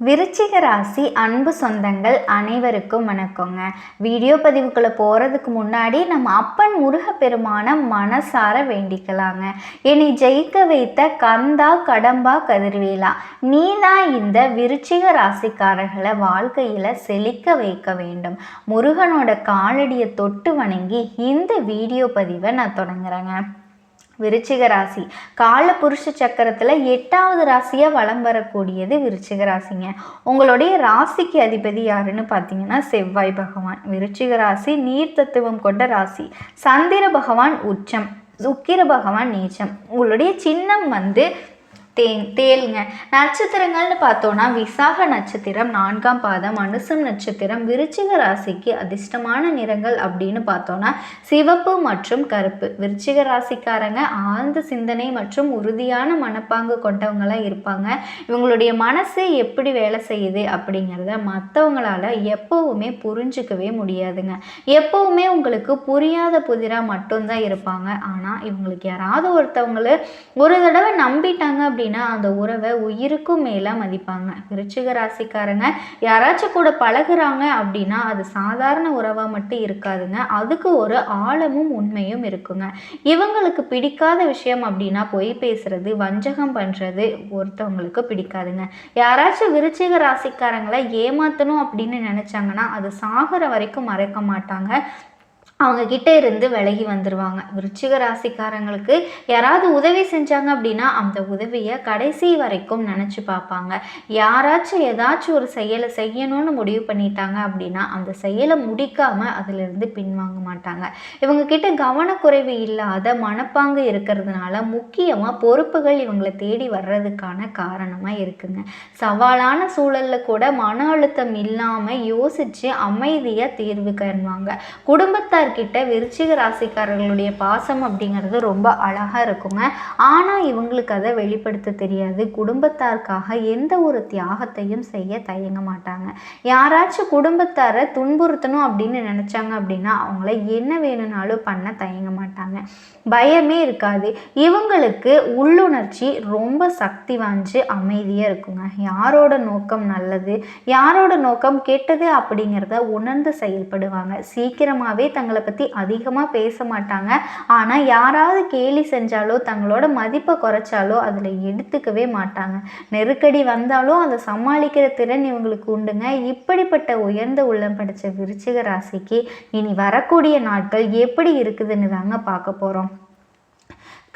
விருச்சிக ராசி அன்பு சொந்தங்கள் அனைவருக்கும் வணக்கங்க. வீடியோ பதிவுக்குள்ளே போகிறதுக்கு முன்னாடி நம்ம அப்பன் முருகப்பெருமான மனசார வேண்டிக்கலாங்க. என்னை ஜெயிக்க வைத்த கந்தா கடம்பா கதிர்வேலா நீ தான் இந்த விருச்சிக ராசிக்காரர்களை வாழ்க்கையில் செழிக்க வைக்க வேண்டும். முருகனோட காலடியை தொட்டு வணங்கி இந்த வீடியோ பதிவை நான் தொடங்குறேங்க. விருச்சிக ராசி. கால புருஷ சக்கரத்தில் எட்டாவது ராசியாக வலம் வரக்கூடியது விருச்சிக ராசிங்க. உங்களுடைய ராசிக்கு அதிபதி யாருன்னு பார்த்தீங்கன்னா செவ்வாய் பகவான். விருச்சிக ராசி நீர் தத்துவம் கொண்ட ராசி. சந்திர பகவான் உச்சம். சுக்கிர பகவான் நீச்சம். உங்களுடைய சின்னம் வந்து தே தேளுங்க நட்சத்திரங்கள்னு பார்த்தோன்னா விசாக நட்சத்திரம் நான்காம் பாதம் அனுசம் நட்சத்திரம் விருச்சிக ராசிக்கு அதிர்ஷ்டமான நிறங்கள் அப்படின்னு பார்த்தோன்னா சிவப்பு மற்றும் கருப்பு. விருச்சிக ராசிக்காரங்க ஆழ்ந்த சிந்தனை மற்றும் உறுதியான மனப்பாங்கு கொண்டவங்களாம் இருப்பாங்க. இவங்களுடைய மனசு எப்படி வேலை செய்யுது அப்படிங்கிறத மற்றவங்களால எப்போவுமே புரிஞ்சுக்கவே முடியாதுங்க. எப்போவுமே உங்களுக்கு புரியாத புதிராக மட்டும்தான் இருப்பாங்க. ஆனால் இவங்களுக்கு யாராவது ஒருத்தவங்களை ஒரு தடவை நம்பிட்டாங்க அப்படி அப்படின்னா அந்த உறவை உயிருக்கும் மேலே மதிப்பாங்க. விருச்சிக ராசிக்காரங்க யாராச்சும் கூட பழகுறாங்க அப்படின்னா அது சாதாரண உறவாக மட்டும் இருக்காதுங்க. அதுக்கு ஒரு ஆழமும் உண்மையும் இருக்குங்க. இவங்களுக்கு பிடிக்காத விஷயம் அப்படின்னா பொய் பேசுறது வஞ்சகம் பண்ணுறது ஒருத்தவங்களுக்கு பிடிக்காதுங்க. யாராச்சும் விருச்சிக ராசிக்காரங்களை ஏமாற்றணும் அப்படின்னு நினச்சாங்கன்னா அது சாகிற வரைக்கும் மறைக்க மாட்டாங்க. அவங்க கிட்ட இருந்து விலகி வந்துடுவாங்க விருச்சிக ராசிக்காரங்களுக்கு யாராவது உதவி செஞ்சாங்க அப்படின்னா அந்த உதவியை கடைசி வரைக்கும் நினச்சி பார்ப்பாங்க. யாராச்சும் ஏதாச்சும் ஒரு செயலை செய்யணும்னு முடிவு பண்ணிட்டாங்க அப்படின்னா அந்த செயலை முடிக்காம அதிலிருந்து பின்வாங்க மாட்டாங்க. இவங்க கிட்ட கவனக்குறைவு இல்லாத மனப்பாங்கு இருக்கிறதுனால முக்கியமாக பொறுப்புகள் இவங்களை தேடி வர்றதுக்கான காரணமாக இருக்குங்க. சவாலான சூழலில் கூட மன அழுத்தம் இல்லாமல் யோசித்து அமைதியாக தீர்வு காணுவாங்க. கிட்ட விருச்சிக ராசிக்காரர்களுடைய பாசம் அப்படிங்கிறது ரொம்ப அழகாக இருக்குங்க. ஆனால் இவங்களுக்கு அதை வெளிப்படுத்த தெரியாது. குடும்பத்தாருக்காக எந்த ஒரு தியாகத்தையும் செய்ய தயங்க மாட்டாங்க. யாராச்சும் குடும்பத்தாரை துன்புறுத்தணும் அப்படின்னு நினச்சாங்க அப்படின்னா அவங்கள என்ன வேணும்னாலும் பண்ண தயங்க மாட்டாங்க. பயமே இருக்காது. இவங்களுக்கு உள்ளுணர்ச்சி ரொம்ப சக்தி வாய்ஞ்சு அமைதியாக இருக்குங்க. யாரோட நோக்கம் நல்லது? யாரோட நோக்கம் கெட்டது அப்படிங்கிறத உணர்ந்து செயல்படுவாங்க. சீக்கிரமாகவே தங்கள் பற்றி அதிகமாக பேச மாட்டாங்க. ஆனால் யாராவது கேலி செஞ்சாலோ தங்களோட மதிப்பை குறைச்சாலோ அதில் எடுத்துக்கவே மாட்டாங்க. நெருக்கடி வந்தாலும் அதை சமாளிக்கிற திறன் இவங்களுக்கு உண்டுங்க. இப்படிப்பட்ட உயர்ந்த உள்ளம் படித்த விருச்சிக ராசிக்கு இனி வரக்கூடிய நாட்கள் எப்படி இருக்குதுன்னு தாங்க பார்க்க போகிறோம்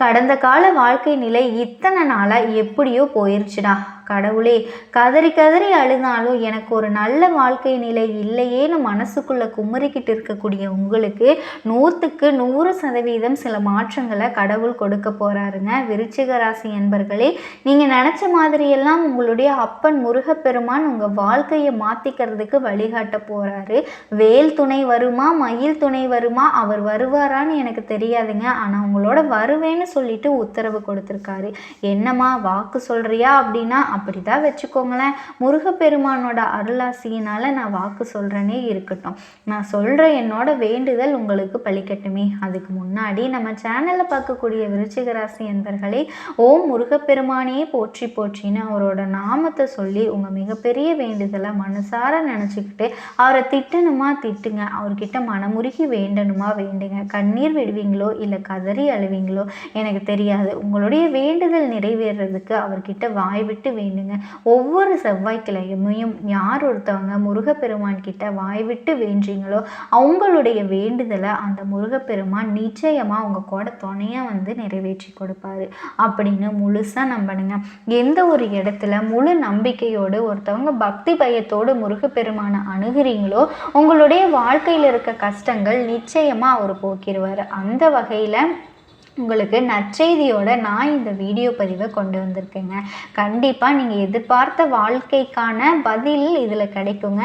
கடந்த கால வாழ்க்கை நிலை இத்தனை நாளாக எப்படியோ போயிருச்சுடா. கடவுளே கதறி கதறி அழுதாலும் எனக்கு ஒரு நல்ல வாழ்க்கை நிலை இல்லையேன்னு மனசுக்குள்ளே குமரிக்கிட்டு இருக்கக்கூடிய உங்களுக்கு நூற்றுக்கு நூறு சதவீதம் சில மாற்றங்களை கடவுள் கொடுக்க போகிறாருங்க விருச்சிக ராசி என்பர்களே நீங்கள் நினச்ச மாதிரியெல்லாம் உங்களுடைய அப்பன் முருகப்பெருமான் உங்கள் வாழ்க்கையை மாற்றிக்கிறதுக்கு வழிகாட்ட போகிறாரு வேல் துணை வருமா மயில் துணை வருமா அவர் வருவாரான்னு எனக்கு தெரியாதுங்க. ஆனால் உங்களோட வருவேன்னு சொல்லிட்டு உத்தரவு கொடுத்துருக்காரு. என்னம்மா வாக்கு சொல்கிறியா அப்படின்னா அப்படி தான் வச்சுக்கோங்களேன். முருகப்பெருமானோட அருளாசியினால் நான் வாக்கு சொல்கிறேனே இருக்கட்டும். நான் சொல்கிற என்னோட வேண்டுதல் உங்களுக்கு பழிக்கட்டுமே அதுக்கு முன்னாடி நம்ம சேனலில் பார்க்கக்கூடிய விருச்சிக ராசி என்பர்களே ஓம் முருகப்பெருமானையே போற்றி போற்றின்னு அவரோட நாமத்தை சொல்லி உங்கள் மிகப்பெரிய வேண்டுதலை மனசார நினச்சிக்கிட்டு அவரை திட்டணுமா திட்டுங்க. அவர்கிட்ட மனமுருகி வேண்டணுமா வேண்டுங்க. கண்ணீர் விடுவீங்களோ இல்லை கதறி அழுவீங்களோ எனக்கு தெரியாது. உங்களுடைய வேண்டுதல் நிறைவேறதுக்கு அவர்கிட்ட வாய் விட்டு வேண்டுங்க ஒவ்வொரு செவ்வாய்க்கிழமையும் யார் ஒருத்தவங்க முருகப்பெருமான் கிட்ட வாய் விட்டு வேண்டீங்களோ அவங்களுடைய வேண்டுதலை அந்த முருகப்பெருமான் நிச்சயமாக அவங்க கூட துணையாக வந்து நிறைவேற்றி கொடுப்பாரு அப்படின்னு முழுசாக நம்பணுங்க. எந்த ஒரு இடத்துல முழு நம்பிக்கையோடு ஒருத்தவங்க பக்தி பயத்தோடு முருகப்பெருமானை அணுகிறீங்களோ உங்களுடைய வாழ்க்கையில் இருக்க கஷ்டங்கள் நிச்சயமாக அவர் போக்கிடுவார் அந்த வகையில் உங்களுக்கு நற்செய்தியோட நான் இந்த வீடியோ பதிவை கொண்டு வந்திருக்கேங்க. கண்டிப்பாக நீங்கள் எதிர்பார்த்த வாழ்க்கைக்கான பதில் இதில் கிடைக்குங்க.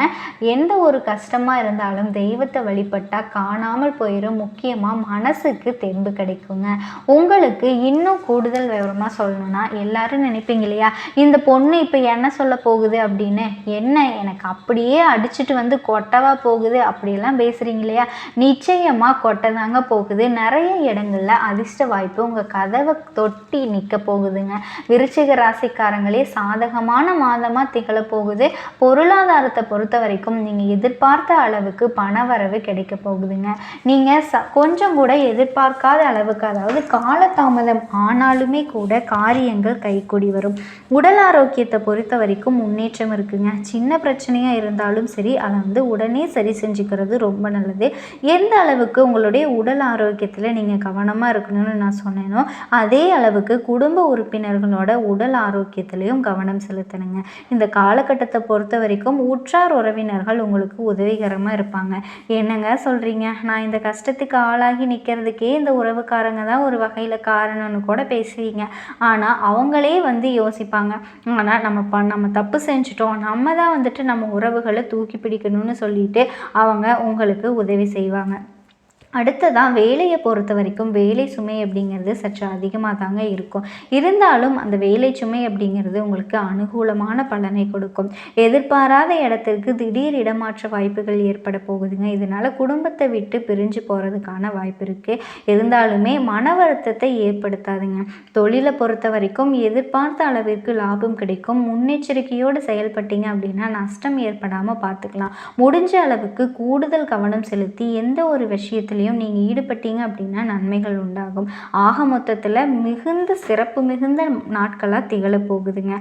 எந்த ஒரு கஷ்டமாக இருந்தாலும் தெய்வத்தை வழிபட்டால் காணாமல் போயிடும் முக்கியமாக மனசுக்கு தெம்பு கிடைக்குங்க. உங்களுக்கு இன்னும் கூடுதல் விவரமாக சொல்லணும்னா எல்லாரும் நினைப்பீங்க இல்லையா? இந்த பொண்ணு இப்போ என்ன சொல்ல போகுது அப்படின்னு? என்ன எனக்கு அப்படியே அடிச்சுட்டு வந்து கொட்டவா போகுது அப்படியெல்லாம் பேசுகிறீங்க இல்லையா? நிச்சயமாக கொட்டை தாங்க போகுது. நிறைய இடங்களில் அதிர்ஷ்ட வாய்ப்பு உங்கள் கதவை தொட்டி நிற்க போகுதுங்க. விருச்சிக ராசிக்காரங்களே சாதகமான மாதமாக திகழ போகுது. பொருளாதாரத்தை பொறுத்த வரைக்கும் நீங்கள் எதிர்பார்த்த அளவுக்கு பண வரவு கிடைக்க போகுதுங்க. நீங்கள் ச கொஞ்சம் கூட எதிர்பார்க்காத அளவுக்கு அதாவது காலதாமதம் ஆனாலுமே கூட காரியங்கள் கைக்கூடி வரும். உடல் ஆரோக்கியத்தை பொறுத்த வரைக்கும் முன்னேற்றம் இருக்குங்க. சின்ன பிரச்சனையாக இருந்தாலும் சரி அதை வந்து உடனே சரி செஞ்சுக்கிறது ரொம்ப நல்லது. எந்த அளவுக்கு உங்களுடைய உடல் ஆரோக்கியத்தில் நீங்கள் கவனமாக இருக்கணும்னு நான் சொன்னேனோ அதே அளவுக்கு குடும்ப உறுப்பினர்களோட உடல் ஆரோக்கியத்திலையும் கவனம் செலுத்தணுங்க. இந்த காலகட்டத்தை பொறுத்த வரைக்கும் உற்றார் உறவினர்கள் உங்களுக்கு உதவிகரமாக இருப்பாங்க. என்னங்க சொல்கிறீங்க நான் இந்த கஷ்டத்துக்கு ஆளாகி நிற்கிறதுக்கே இந்த உறவுக்காரங்க தான் ஒரு வகையில் காரணம்னு கூட பேசுவீங்க. ஆனால் அவங்களே வந்து யோசிப்பாங்க. ஆனால் நம்ம ப நம்ம தப்பு செஞ்சுட்டோம். நம்ம தான் வந்துட்டு நம்ம உறவுகளை தூக்கி பிடிக்கணும்னு சொல்லிட்டு அவங்க உங்களுக்கு உதவி செய்வாங்க. அடுத்ததான் வேலையை பொறுத்த வரைக்கும் வேலை சுமை அப்படிங்கிறது சற்று அதிகமாக தாங்க இருக்கும். இருந்தாலும் அந்த வேலை சுமை அப்படிங்கிறது உங்களுக்கு அனுகூலமான பலனை கொடுக்கும். எதிர்பாராத இடத்திற்கு திடீர் இடமாற்ற வாய்ப்புகள் ஏற்பட போகுதுங்க. இதனால் குடும்பத்தை விட்டு பிரிஞ்சு போகிறதுக்கான வாய்ப்பு இருக்குது இருந்தாலுமே மன வருத்தத்தை ஏற்படுத்தாதுங்க. தொழிலை பொறுத்த வரைக்கும் எதிர்பார்த்த அளவிற்கு லாபம் கிடைக்கும். முன்னெச்சரிக்கையோடு செயல்பட்டீங்க அப்படின்னா நஷ்டம் ஏற்படாமல் பார்த்துக்கலாம். முடிஞ்ச அளவுக்கு கூடுதல் கவனம் செலுத்தி எந்த ஒரு விஷயத்திலையும் விஷயத்துலையும் நீங்கள் ஈடுபட்டீங்க அப்படின்னா நன்மைகள் உண்டாகும். ஆக மொத்தத்தில் மிகுந்த சிறப்பு மிகுந்த நாட்களாக திகழ போகுதுங்க.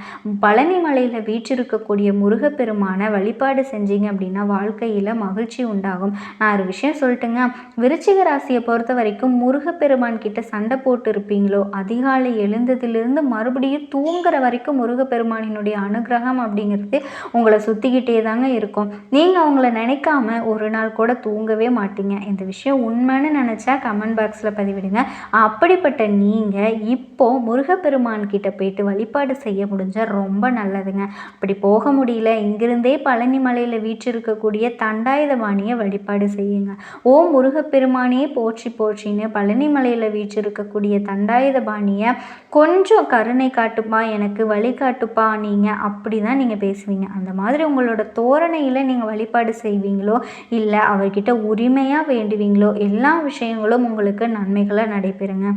பழனி மலையில் வீற்றிருக்கக்கூடிய முருகப்பெருமான வழிபாடு செஞ்சீங்க அப்படின்னா வாழ்க்கையில் மகிழ்ச்சி உண்டாகும். நான் ஒரு விஷயம் சொல்லிட்டுங்க. விருச்சிக ராசியை பொறுத்த வரைக்கும் முருகப்பெருமான் கிட்ட சண்டை போட்டு இருப்பீங்களோ அதிகாலை எழுந்ததிலிருந்து மறுபடியும் தூங்குற வரைக்கும் முருகப்பெருமானினுடைய அனுகிரகம் அப்படிங்கிறது உங்களை சுற்றிக்கிட்டே தாங்க இருக்கும். நீங்கள் அவங்கள நினைக்காம ஒரு நாள் கூட தூங்கவே மாட்டீங்க. இந்த விஷயம் உண்மைன்னு நினச்சா கமெண்ட் பாக்ஸில் பதிவிடுங்க. அப்படிப்பட்ட நீங்கள் இப்போது முருகப்பெருமான் கிட்ட போயிட்டு வழிபாடு செய்ய முடிஞ்சால் ரொம்ப நல்லதுங்க. அப்படி போக முடியல. இங்கிருந்தே பழனி மலையில் வீற்றிருக்கக்கூடிய தண்டாயுதபாணியை வழிபாடு செய்யுங்க. ஓ முருகப்பெருமானே போற்றி போற்றின்னு பழனி மலையில் வீற்றிருக்கக்கூடிய தண்டாயுதபாணியை கொஞ்சம் கருணை காட்டுப்பா எனக்கு வழி காட்டுப்பா நீங்கள் அப்படி தான் நீங்கள் பேசுவீங்க. அந்த மாதிரி உங்களோட தோரணையில் நீங்கள் வழிபாடு செய்வீங்களோ இல்லை அவர்கிட்ட உரிமையாக வேண்டுவீங்களோ எல்லா விஷயங்களும் உங்களுக்கு நன்மைகளை நடைபெறுங்க.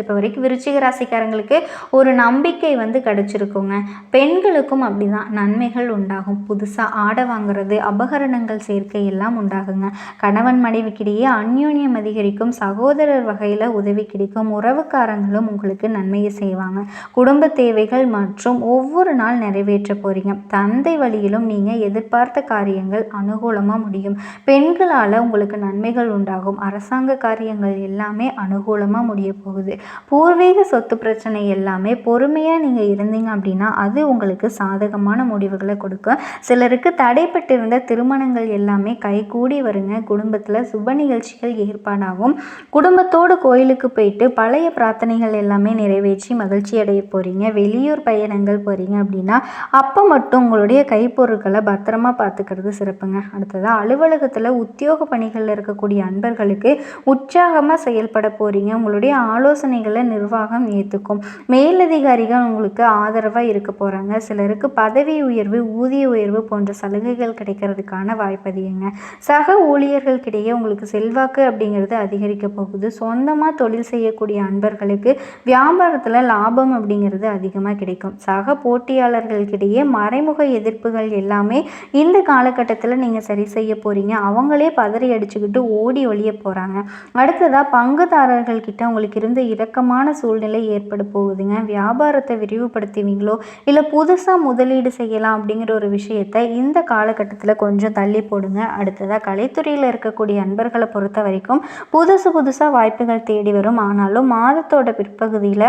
இப்போ வரைக்கும் விருச்சிக ராசிக்காரங்களுக்கு ஒரு நம்பிக்கை வந்து கிடச்சிருக்குங்க. பெண்களுக்கும் அப்படி தான் நன்மைகள் உண்டாகும். புதுசாக ஆடை வாங்குறது அபகரணங்கள் சேர்க்கை எல்லாம் உண்டாகுங்க. கணவன் மனைவிக்கிடையே அந்யோன்யம் அதிகரிக்கும். சகோதரர் வகையில் உதவி கிடைக்கும். உறவுக்காரங்களும் உங்களுக்கு நன்மையை செய்வாங்க. குடும்ப தேவைகள் மற்றும் ஒவ்வொரு நாள் நிறைவேற்ற போகிறீங்க தந்தை வழியிலும் நீங்கள் எதிர்பார்த்த காரியங்கள் அனுகூலமாக முடியும். பெண்களால் உங்களுக்கு நன்மைகள் உண்டாகும். அரசாங்க காரியங்கள் எல்லாமே அனுகூலமாக முடிய போகுது. பூர்வீக சொத்து பிரச்சனை எல்லாமே பொறுமையாக நீங்கள் இருந்தீங்க அப்படின்னா அது உங்களுக்கு சாதகமான முடிவுகளை கொடுக்கும். சிலருக்கு தடைப்பட்டிருந்த திருமணங்கள் எல்லாமே கைகூடி வருங்க. குடும்பத்தில் சுப நிகழ்ச்சிகள் ஏற்பாடாகும். குடும்பத்தோடு கோயிலுக்கு போயிட்டு பழைய பிரார்த்தனைகள் எல்லாமே நிறைவேற்றி மகிழ்ச்சி அடைய போகிறீங்க வெளியூர் பயணங்கள் போகிறீங்க அப்படின்னா அப்போ மட்டும் உங்களுடைய கைப்பொருட்களை பத்திரமா பார்த்துக்கிறது சிறப்புங்க. அடுத்ததாக அலுவலகத்தில் உத்தியோக பணிகளில் இருக்கக்கூடிய அன்பர்களுக்கு உற்சாகமாக செயல்பட போகிறீங்க உங்களுடைய ஆலோசனை யோசனைகளை நிர்வாகம் ஏற்றுக்கும் மேலதிகாரிகள் உங்களுக்கு ஆதரவாக இருக்க போகிறாங்க சிலருக்கு பதவி உயர்வு ஊதிய உயர்வு போன்ற சலுகைகள் கிடைக்கிறதுக்கான வாய்ப்பு அதிகங்க சக ஊழியர்களுக்கிடையே உங்களுக்கு செல்வாக்கு அப்படிங்கிறது அதிகரிக்க போகுது. சொந்தமாக தொழில் செய்யக்கூடிய அன்பர்களுக்கு வியாபாரத்தில் லாபம் அப்படிங்கிறது அதிகமாக கிடைக்கும். சக போட்டியாளர்களுக்கிடையே மறைமுக எதிர்ப்புகள் எல்லாமே இந்த காலகட்டத்தில் நீங்கள் சரி செய்ய போகிறீங்க அவங்களே பதறி அடிச்சுக்கிட்டு ஓடி ஒழிய போகிறாங்க அடுத்ததாக பங்குதாரர்கள் கிட்ட உங்களுக்கு இருந்த இறக்கமான சூழ்நிலை ஏற்பட போகுதுங்க. வியாபாரத்தை விரிவுபடுத்துவீங்களோ இல்லை புதுசாக முதலீடு செய்யலாம் அப்படிங்கிற ஒரு விஷயத்தை இந்த காலகட்டத்தில் கொஞ்சம் தள்ளி போடுங்க. அடுத்ததாக கலைத்துறையில் இருக்கக்கூடிய அன்பர்களை பொறுத்த வரைக்கும் புதுசு புதுசாக வாய்ப்புகள் தேடி வரும். ஆனாலும் மாதத்தோட பிற்பகுதியில்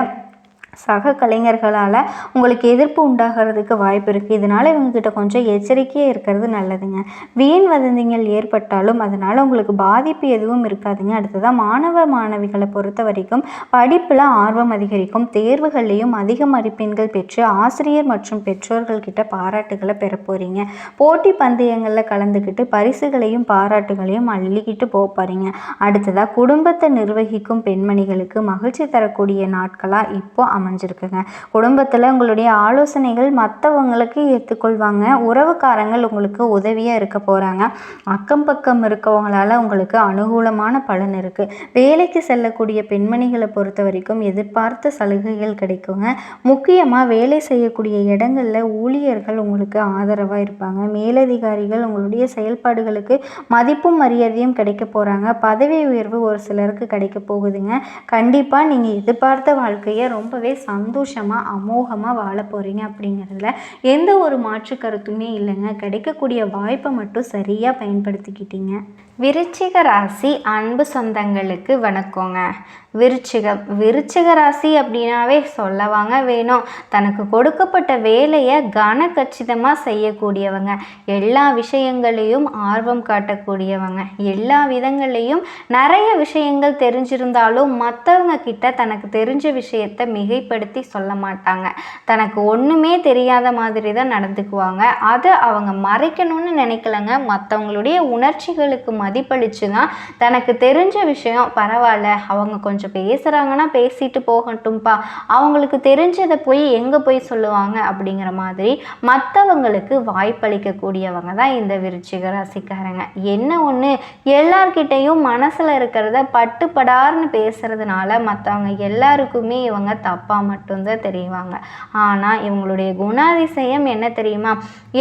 சக கலைஞர்களால் உங்களுக்கு எதிர்ப்பு உண்டாகிறதுக்கு வாய்ப்பு இருக்குது இதனால் இவங்கக்கிட்ட கொஞ்சம் எச்சரிக்கையாக இருக்கிறது நல்லதுங்க. வீண் வதந்திகள் ஏற்பட்டாலும் அதனால் உங்களுக்கு பாதிப்பு எதுவும் இருக்காதுங்க. அடுத்ததாக மாணவ மாணவிகளை பொறுத்த வரைக்கும் படிப்பில் ஆர்வம் அதிகரிக்கும். தேர்வுகள்லேயும் அதிக மதிப்பெண்கள் பெற்று ஆசிரியர் மற்றும் பெற்றோர்கள்கிட்ட பாராட்டுகளை பெற போகிறீங்க போட்டி பந்தயங்களில் கலந்துக்கிட்டு பரிசுகளையும் பாராட்டுகளையும் அள்ளிக்கிட்டு போக போகிறீங்க அடுத்ததாக குடும்பத்தை நிர்வகிக்கும் பெண்மணிகளுக்கு மகிழ்ச்சி தரக்கூடிய நாட்களாக இப்போ அமை அமைஞ்சிருக்குங்க. குடும்பத்தில் உங்களுடைய ஆலோசனைகள் மற்றவங்களுக்கு ஏற்றுக்கொள்வாங்க உறவுக்காரங்கள் உங்களுக்கு உதவியாக இருக்க போகிறாங்க அக்கம் பக்கம் இருக்கவங்களால உங்களுக்கு அனுகூலமான பலன் இருக்குது வேலைக்கு செல்லக்கூடிய பெண்மணிகளை பொறுத்த வரைக்கும் எதிர்பார்த்த சலுகைகள் கிடைக்குங்க. முக்கியமாக வேலை செய்யக்கூடிய இடங்களில் ஊழியர்கள் உங்களுக்கு ஆதரவாக இருப்பாங்க. மேலதிகாரிகள் உங்களுடைய செயல்பாடுகளுக்கு மதிப்பும் மரியாதையும் கிடைக்க போகிறாங்க பதவி உயர்வு ஒரு சிலருக்கு கிடைக்க போகுதுங்க. கண்டிப்பாக நீங்கள் எதிர்பார்த்த வாழ்க்கையை ரொம்பவே சந்தோஷமாக அமோகமாக வாழ போகிறீங்க அப்படிங்கிறதுல எந்த ஒரு மாற்று கருத்துமே இல்லைங்க. கிடைக்கக்கூடிய வாய்ப்பை மட்டும் சரியாக பயன்படுத்திக்கிட்டீங்க. விருச்சிக ராசி அன்பு சொந்தங்களுக்கு வணக்கங்க. விருச்சிகம் விருச்சிக ராசி அப்படின்னாவே சொல்லவாங்க வேணும். தனக்கு கொடுக்கப்பட்ட வேலையை கன கச்சிதமாக செய்யக்கூடியவங்க. எல்லா விஷயங்களையும் ஆர்வம் காட்டக்கூடியவங்க. எல்லா விதங்களையும் நிறைய விஷயங்கள் தெரிஞ்சிருந்தாலும் மற்றவங்க கிட்ட தனக்கு தெரிஞ்ச விஷயத்தை வெளிப்படுத்தி சொல்ல மாட்டாங்க. தனக்கு ஒன்றுமே தெரியாத மாதிரி தான் நடந்துக்குவாங்க. அதை அவங்க மறைக்கணும்னு நினைக்கலங்க. மற்றவங்களுடைய உணர்ச்சிகளுக்கு மதிப்பளித்து தான் தனக்கு தெரிஞ்ச விஷயம் பரவாயில்ல. அவங்க கொஞ்சம் பேசுகிறாங்கன்னா பேசிட்டு போகட்டும்ப்பா அவங்களுக்கு தெரிஞ்சதை போய் எங்கே போய் சொல்லுவாங்க அப்படிங்கிற மாதிரி மற்றவங்களுக்கு வாய்ப்பளிக்கக்கூடியவங்க தான் இந்த விருச்சிக ராசிக்காரங்க. என்ன ஒன்று எல்லார்கிட்டையும் மனசில் இருக்கிறத பட்டுப்படார்னு பேசுகிறதுனால மற்றவங்க எல்லாருக்குமே இவங்க தப்பு அப்பா மட்டும்தான் தெரிவாங்க ஆனால் இவங்களுடைய குணாதிசயம் என்ன தெரியுமா?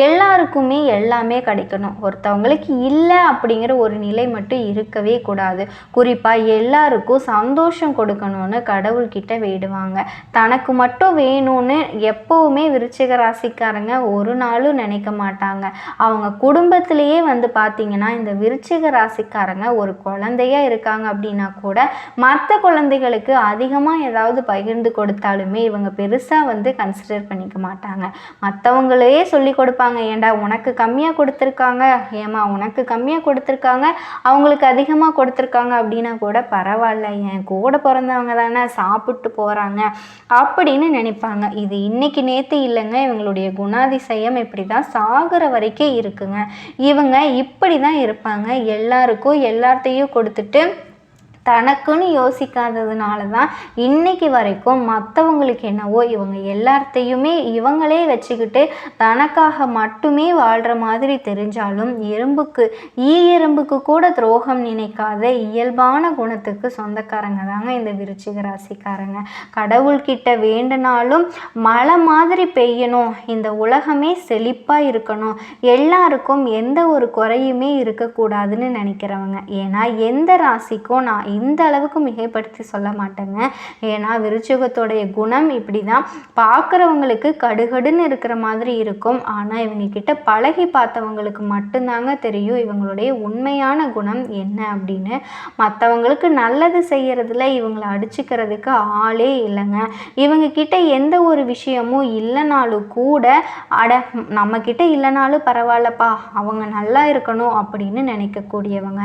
எல்லாருக்குமே எல்லாமே கிடைக்கணும். ஒருத்தவங்களுக்கு இல்லை அப்படிங்கிற ஒரு நிலை மட்டும் இருக்கவே கூடாது. குறிப்பாக எல்லாருக்கும் சந்தோஷம் கொடுக்கணும்னு கடவுள்கிட்ட வேடுவாங்க தனக்கு மட்டும் வேணும்னு எப்போவுமே விருச்சிக ராசிக்காரங்க ஒரு நாளும் நினைக்க மாட்டாங்க. அவங்க குடும்பத்திலேயே வந்து பார்த்தீங்கன்னா இந்த விருச்சிக ராசிக்காரங்க ஒரு குழந்தையா இருக்காங்க அப்படின்னா கூட மற்ற குழந்தைகளுக்கு அதிகமாக ஏதாவது பகிர்ந்து கொடுத்து கொடுத்தாலுமே இவங்க பெருசாக வந்து கன்சிடர் பண்ணிக்க மாட்டாங்க. மற்றவங்களே சொல்லி கொடுப்பாங்க ஏண்டா உனக்கு கம்மியாக கொடுத்துருக்காங்க? ஏமா உனக்கு கம்மியாக கொடுத்துருக்காங்க. அவங்களுக்கு அதிகமாக கொடுத்துருக்காங்க. அப்படின்னா கூட பரவாயில்ல என் கூட பிறந்தவங்க தானே சாப்பிட்டு போகிறாங்க அப்படின்னு நினைப்பாங்க. இது இன்னைக்கு நேற்று இல்லைங்க இவங்களுடைய குணாதிசயம் இப்படி தான் சாகிற வரைக்கும் இருக்குங்க. இவங்க இப்படி தான் இருப்பாங்க. எல்லாருக்கும் எல்லாத்தையும் கொடுத்துட்டு தனக்குன்னு யோசிக்காததுனால தான் இன்னைக்கு வரைக்கும் மற்றவங்களுக்கு என்னவோ இவங்க எல்லாத்தையுமே இவங்களே வச்சுக்கிட்டு தனக்காக மட்டுமே வாழ்கிற மாதிரி தெரிஞ்சாலும் எறும்புக்கு ஈ எறும்புக்கு கூட துரோகம் நினைக்காத இயல்பான குணத்துக்கு சொந்தக்காரங்க தாங்க இந்த விருச்சிக ராசிக்காரங்க. கடவுள்கிட்ட வேண்டுனாலும் மழை மாதிரி பெய்யணும் இந்த உலகமே செழிப்பாக இருக்கணும் எல்லாருக்கும் எந்த ஒரு குறையுமே இருக்கக்கூடாதுன்னு நினைக்கிறவங்க. ஏன்னா எந்த ராசிக்கும் நான் இந்த அளவுக்கு மிகைப்படுத்தி சொல்ல மாட்டேங்க. ஏன்னா விருச்சிகத்தோடைய குணம் இப்படி தான் பார்க்குறவங்களுக்கு கடுகடுன்னு இருக்கிற மாதிரி இருக்கும். ஆனால் இவங்க கிட்ட பழகி பார்த்தவங்களுக்கு மட்டும்தாங்க தெரியும் இவங்களுடைய உண்மையான குணம் என்ன அப்படின்னு. மற்றவங்களுக்கு நல்லது செய்கிறதுல இவங்களை அடிச்சுக்கிறதுக்கு ஆளே இல்லைங்க. இவங்க கிட்ட எந்த ஒரு விஷயமும் இல்லைனாலும் கூட அட நம்ம கிட்ட இல்லைனாலும் பரவாயில்லப்பா அவங்க நல்லா இருக்கணும் அப்படின்னு நினைக்கக்கூடியவங்க.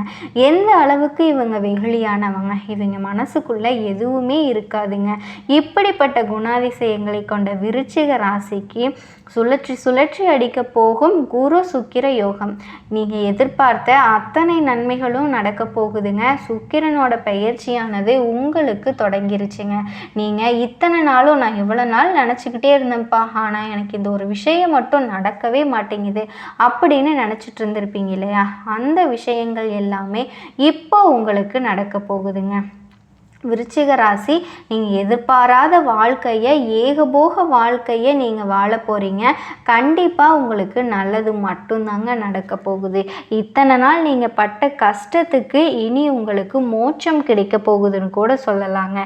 எந்த அளவுக்கு இவங்க வெகுளியான வெகுளியானவங்க இவங்க மனசுக்குள்ளே எதுவுமே இருக்காதுங்க. இப்படிப்பட்ட குணாதிசயங்களை கொண்ட விருச்சிக ராசிக்கு சுழற்சி சுழற்சி அடிக்க போகும் குரு சுக்கிர யோகம். நீங்கள் எதிர்பார்த்த அத்தனை நன்மைகளும் நடக்க போகுதுங்க. சுக்கிரனோட பயிற்சியானது உங்களுக்கு தொடங்கிருச்சுங்க. நீங்கள் இத்தனை நாளும் நான் இவ்வளோ நாள் நினச்சிக்கிட்டே இருந்தேன்ப்பா. ஆனால் எனக்கு இந்த ஒரு விஷயம் மட்டும் நடக்கவே மாட்டேங்குது அப்படின்னு நினச்சிட்டு இருந்திருப்பீங்க இல்லையா? அந்த விஷயங்கள் எல்லாமே இப்போ உங்களுக்கு நடக்க போகுதுங்க. விருச்சிக ராசி நீங்கள் எதிர்பாராத வாழ்க்கையை ஏகபோக வாழ்க்கையை நீங்கள் வாழ போகிறீங்க கண்டிப்பாக உங்களுக்கு நல்லது மட்டும்தாங்க நடக்க போகுது. இத்தனை நாள் நீங்கள் பட்ட கஷ்டத்துக்கு இனி உங்களுக்கு மோட்சம் கிடைக்க போகுதுன்னு கூட சொல்லலாங்க.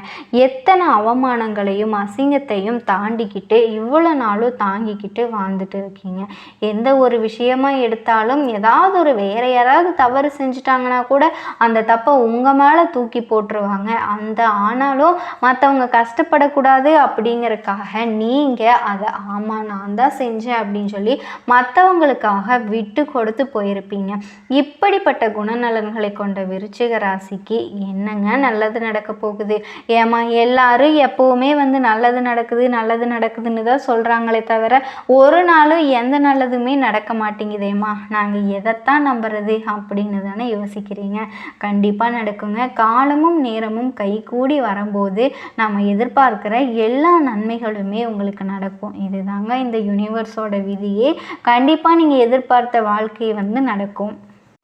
எத்தனை அவமானங்களையும் அசிங்கத்தையும் தாண்டிக்கிட்டு இவ்வளோ நாளும் தாங்கிக்கிட்டு வாழ்ந்துட்டு இருக்கீங்க. எந்த ஒரு விஷயமா எடுத்தாலும் ஏதாவது ஒரு வேற யாராவது தவறு செஞ்சுட்டாங்கன்னா கூட அந்த தப்பை உங்கள் மேலே தூக்கி போட்டுருவாங்க. அந்த ஆனாலும் மற்றவங்க கஷ்டப்படக்கூடாது அப்படிங்கிறக்காக நீங்கள் அதை ஆமாம் நான் தான் செஞ்சேன் அப்படின்னு சொல்லி மற்றவங்களுக்காக விட்டு கொடுத்து போயிருப்பீங்க. இப்படிப்பட்ட குணநலன்களை கொண்ட விருச்சிக ராசிக்கு என்னங்க நல்லது நடக்க போகுது? ஏமா எல்லாரும் எப்பவுமே வந்து நல்லது நடக்குது நல்லது நடக்குதுன்னு தான் சொல்கிறாங்களே தவிர ஒரு நாளும் எந்த நல்லதுமே நடக்க மாட்டேங்குதேம்மா. நாங்கள் எதைத்தான் நம்புறது அப்படின்னு தானே யோசிக்கிறீங்க. கண்டிப்பாக நடக்குங்க. காலமும் நேரமும் கை கூடி வரும்போது நம்ம எதிர்பார்க்குற எல்லா நன்மைகளுமே உங்களுக்கு நடக்கும். இதுதாங்க இந்த யூனிவர்ஸோட விதியே. கண்டிப்பாக நீங்கள் எதிர்பார்த்த வாழ்க்கை வந்து நடக்கும்.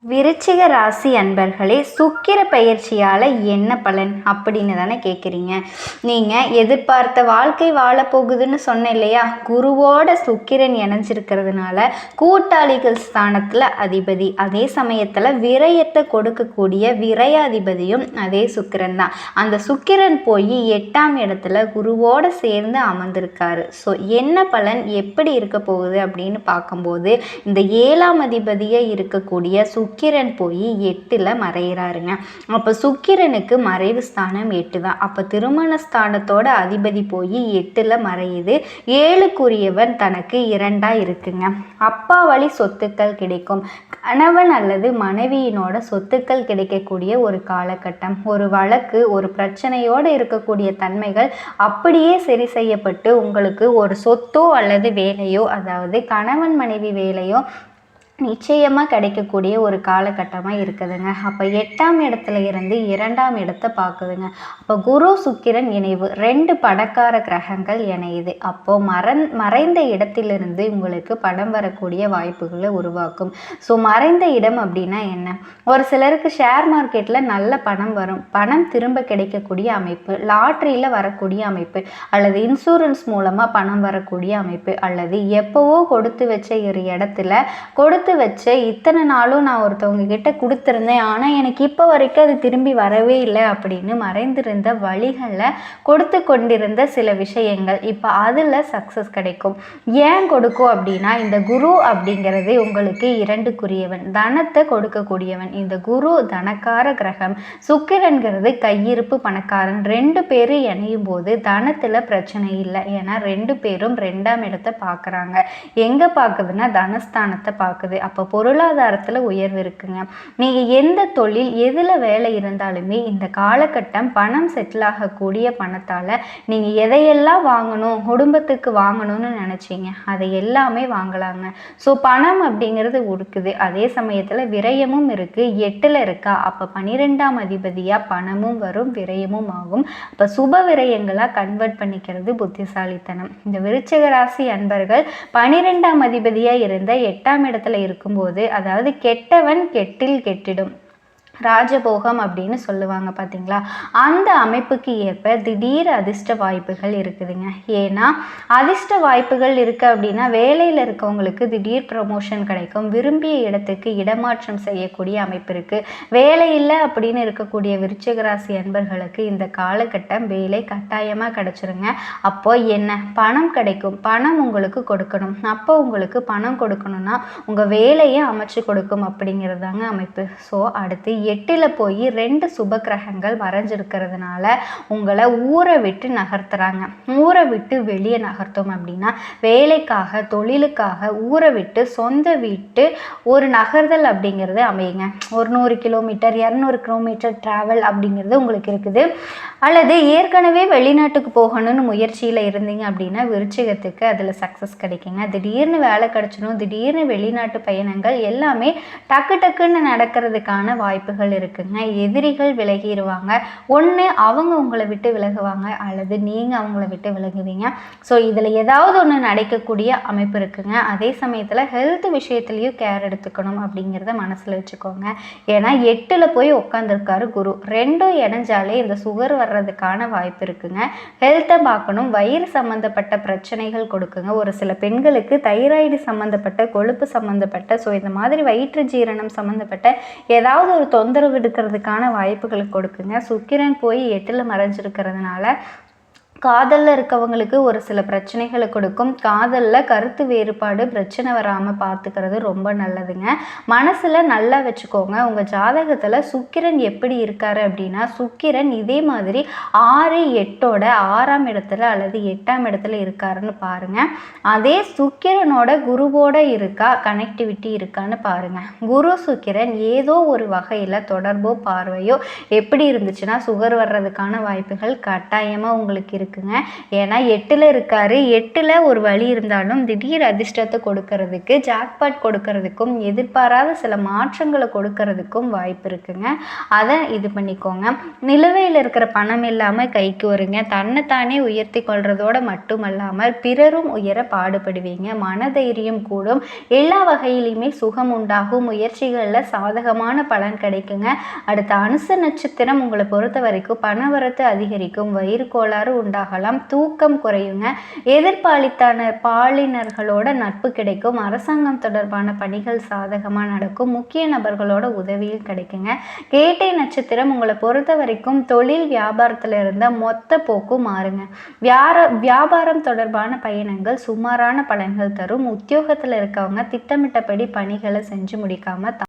விருச்சிக ராசி அன்பர்களே சுக்கிர பயிற்சியால் என்ன பலன் அப்படின்னு தானே கேட்குறீங்க நீங்கள் எதிர்பார்த்த வாழ்க்கை வாழப்போகுதுன்னு சொன்னேன் இல்லையா? குருவோட சுக்கிரன் இணைஞ்சிருக்கிறதுனால கூட்டாளிகள் ஸ்தானத்தில் அதிபதி அதே சமயத்தில் விரயத்தை கொடுக்கக்கூடிய விரயாதிபதியும் அதே சுக்கிரன் தான். அந்த சுக்கிரன் போய் எட்டாம் இடத்துல குருவோட சேர்ந்து அமர்ந்திருக்காரு. ஸோ என்ன பலன் எப்படி இருக்க போகுது அப்படின்னு பார்க்கும்போது இந்த ஏழாம் அதிபதியாக இருக்கக்கூடிய சுக் சுக்கிரன் போய் எட்டில் மறைகிறாருங்க அப்போ சுக்கிரனுக்கு மறைவு ஸ்தானம் எட்டு தான் அப்போ திருமண ஸ்தானத்தோட அதிபதி போய் எட்டில் மறையுது. ஏழுக்குரியவன் தனக்கு இரண்டாக இருக்குங்க. அப்பா வழி சொத்துக்கள் கிடைக்கும். கணவன் அல்லது மனைவியினோட சொத்துக்கள் கிடைக்கக்கூடிய ஒரு காலகட்டம். ஒரு வழக்கு ஒரு பிரச்சனையோடு இருக்கக்கூடிய தன்மைகள் அப்படியே சரி செய்யப்பட்டு உங்களுக்கு ஒரு சொத்தோ அல்லது வேலையோ அதாவது கணவன் மனைவி வேலையோ நிச்சயமாக கிடைக்கக்கூடிய ஒரு காலகட்டமாக இருக்குதுங்க. அப்போ எட்டாம் இடத்துல இருந்து இரண்டாம் இடத்தை பார்க்குதுங்க. அப்போ குரு சுக்கிரன் இணைவு ரெண்டு பணக்கார கிரகங்கள் இணையுது. அப்போ மறந் மறைந்த இடத்திலிருந்து உங்களுக்கு படம் வரக்கூடிய வாய்ப்புகளை உருவாக்கும். ஸோ மறைந்த இடம் அப்படின்னா என்ன? ஒரு சிலருக்கு ஷேர் மார்க்கெட்டில் நல்ல பணம் வரும். பணம் திரும்ப கிடைக்கக்கூடிய அமைப்பு லாட்ரியில் வரக்கூடிய அமைப்பு அல்லது இன்சூரன்ஸ் மூலமாக பணம் வரக்கூடிய அமைப்பு அல்லது எப்போவோ கொடுத்து வச்ச ஒரு இடத்துல கொடுத்து கொடுத்து வச்ச இத்தனை நாளும் நான் ஒருத்தவங்க கிட்ட கொடுத்துருந்தேன். ஆனால் எனக்கு இப்போ வரைக்கும் அது திரும்பி வரவே இல்லை அப்படின்னு மறைந்திருந்த வழிகளில் கொடுத்து கொண்டிருந்த சில விஷயங்கள் இப்போ அதில் சக்ஸஸ் கிடைக்கும். ஏன் கொடுக்கும் அப்படின்னா இந்த குரு அப்படிங்கிறது உங்களுக்கு இரண்டுக்குரியவன். தனத்தை கொடுக்கக்கூடியவன். இந்த குரு தனக்கார கிரகம். சுக்கிரன்கிறது கையிருப்பு பணக்காரன். ரெண்டு பேரும் இணையும் போது தனத்தில் பிரச்சனை இல்லை. ஏன்னா ரெண்டு பேரும் ரெண்டாம் இடத்தை பார்க்குறாங்க எங்கே பார்க்குதுன்னா தனஸ்தானத்தை பார்க்குது ஆகுது அப்போ பொருளாதாரத்தில் உயர்வு இருக்குங்க. நீங்கள் எந்த தொழில் எதில் வேலை இருந்தாலுமே இந்த காலகட்டம் பணம் செட்டில் ஆகக்கூடிய பணத்தால் நீங்கள் எதையெல்லாம் வாங்கணும் குடும்பத்துக்கு வாங்கணும்னு நினச்சிங்க அதை எல்லாமே வாங்கலாங்க. ஸோ பணம் அப்படிங்கிறது இருக்குது அதே சமயத்தில் விரயமும் இருக்குது எட்டில் இருக்கா? அப்போ பன்னிரெண்டாம் அதிபதியாக பணமும் வரும் விரயமும் ஆகும். அப்போ சுப விரயங்களாக கன்வெர்ட் பண்ணிக்கிறது புத்திசாலித்தனம். இந்த விருச்சக ராசி அன்பர்கள் பனிரெண்டாம் அதிபதியாக இருந்த எட்டாம் இடத்துல இருக்கும்போது அதாவது கெட்டவன் கெட்டில் கெட்டிடும். ராஜபோகம் அப்படின்னு சொல்லுவாங்க பார்த்தீங்களா அந்த அமைப்புக்கு ஏற்ப திடீர் அதிர்ஷ்ட வாய்ப்புகள் இருக்குதுங்க. ஏன்னா அதிர்ஷ்ட வாய்ப்புகள் இருக்குது அப்படின்னா வேலையில் இருக்கவங்களுக்கு திடீர் ப்ரமோஷன் கிடைக்கும். விரும்பிய இடத்துக்கு இடமாற்றம் செய்யக்கூடிய அமைப்பு இருக்குது வேலை இல்லை அப்படின்னு இருக்கக்கூடிய விருச்சிகராசி அன்பர்களுக்கு இந்த காலகட்டம் வேலை கட்டாயமாக கிடச்சிருங்க. அப்போ என்ன? பணம் கிடைக்கும். பணம் உங்களுக்கு கொடுக்கணும். அப்போ உங்களுக்கு பணம் கொடுக்கணும்னா உங்கள் வேலையை அமைச்சு கொடுக்கும் அப்படிங்கிறதாங்க அமைப்பு. ஸோ அடுத்து எட்டில் போய் ரெண்டு சுப கிரகங்கள் மறைஞ்சிருக்கிறதுனால உங்களை ஊரை விட்டு நகர்த்துறாங்க. ஊரை விட்டு வெளியே நகர்த்தோம் அப்படின்னா வேலைக்காக தொழிலுக்காக ஊரை விட்டு சொந்த வீட்டு ஒரு நகர்தல் அப்படிங்கிறது அமையுங்க. ஒரு நூறு கிலோமீட்டர் இரநூறு கிலோமீட்டர் ட்ராவல் அப்படிங்கிறது உங்களுக்கு இருக்குது. அல்லது ஏற்கனவே வெளிநாட்டுக்கு போகணும்னு முயற்சியில் இருந்தீங்க அப்படின்னா விருச்சிகத்துக்கு அதில் சக்ஸஸ் கிடைக்குங்க. திடீர்னு வேலை கிடச்சிடும் திடீர்னு வெளிநாட்டு பயணங்கள் எல்லாமே டக்கு டக்குன்னு நடக்கிறதுக்கான வாய்ப்புகள் இருக்குங்க. எதிரிகள் விலகிடுவாங்க ஒன்று அவங்க உங்களை விட்டு விலகுவாங்க அல்லது நீங்கள் அவங்கள விட்டு விலகுவீங்க. ஸோ இதில் ஏதாவது ஒன்று நடக்கக்கூடிய அமைப்பு இருக்குங்க. அதே சமயத்தில் ஹெல்த் விஷயத்துலேயும் கேர் எடுத்துக்கணும் அப்படிங்கிறத மனசில் வச்சுக்கோங்க. ஏன்னா எட்டில் போய் உட்காந்துருக்காரு குரு. ரெண்டும் இணைஞ்சாலே இந்த சுகர் வர்றதுக்கான வாய்ப்பு இருக்குங்க. ஹெல்த்தை பார்க்கணும். வயிறு சம்மந்தப்பட்ட பிரச்சனைகள் கொடுக்குங்க. ஒரு சில பெண்களுக்கு தைராய்டு சம்மந்தப்பட்ட கொழுப்பு சம்மந்தப்பட்ட ஸோ இந்த மாதிரி வயிற்று ஜீரணம் சம்மந்தப்பட்ட ஏதாவது ஒரு தொந்தரவு எடுக்கிறதுக்கான வாய்ப்புகளை கொடுக்குங்க. சுக்கிரன் போய் எட்டில் மறைஞ்சிருக்கிறதுனால காதலில் இருக்கவங்களுக்கு ஒரு சில பிரச்சனைகளை கொடுக்கும். காதலில் கருத்து வேறுபாடு பிரச்சனை வராமல் பார்த்துக்கிறது ரொம்ப நல்லதுங்க. மனசில் நல்லா வச்சுக்கோங்க. உங்கள் ஜாதகத்தில் சுக்கிரன் எப்படி இருக்கார் அப்படின்னா சுக்கிரன் இதே மாதிரி ஆறு எட்டோட ஆறாம் இடத்துல அல்லது எட்டாம் இடத்துல இருக்காருன்னு பாருங்கள் அதே சுக்கிரனோட குருவோட இருக்கா கனெக்டிவிட்டி இருக்கான்னு பாருங்கள் குரு சுக்கிரன் ஏதோ ஒரு வகையில் தொடர்போ பார்வையோ எப்படி இருந்துச்சுன்னா சுகர் வர்றதுக்கான வாய்ப்புகள் கட்டாயமாக உங்களுக்கு இருக்கு. இருக்குங்க. ஏன்னா எட்டில் இருக்காரு. எட்டில் ஒரு வழி இருந்தாலும் திடீர் அதிர்ஷ்டத்தை கொடுக்கறதுக்கு ஜாக்பாட் கொடுக்கறதுக்கும் எதிர்பாராத சில மாற்றங்களை கொடுக்கறதுக்கும் வாய்ப்பு இருக்குங்க. அதை இது பண்ணிக்கோங்க. நிலுவையில் இருக்கிற பணம் இல்லாமல் கைக்கு வருங்க. தன்னைத்தானே உயர்த்தி கொள்றதோட மட்டுமல்லாமல் பிறரும் உயர பாடுபடுவீங்க. மனதைரியம் கூடும். எல்லா வகையிலையுமே சுகம் உண்டாகும். முயற்சிகளில் சாதகமான பலன் கிடைக்குங்க. அடுத்த அனுச நட்சத்திரம் உங்களை பொறுத்த வரைக்கும் பணவரத்து அதிகரிக்கும். வயிறு கோளாறு உண்டாகலாம். தூக்கம் குறையுங்க. எதிர்பாலித்தான பாலினர்களோட நட்பு கிடைக்கும். அரசாங்கம் தொடர்பான பணிகள் சாதகமாக நடக்கும். முக்கிய நபர்களோட உதவியும் கிடைக்குங்க. கேட்டை நட்சத்திரம் உங்களை பொறுத்த வரைக்கும் தொழில் வியாபாரத்தில் இருந்த மொத்த போக்கும் மாறுங்க. வியார வியாபாரம் தொடர்பான பயணங்கள் சுமாரான பலன்கள் தரும். உத்தியோகத்தில் இருக்கவங்க திட்டமிட்டபடி பணிகளை செஞ்சு முடிக்காம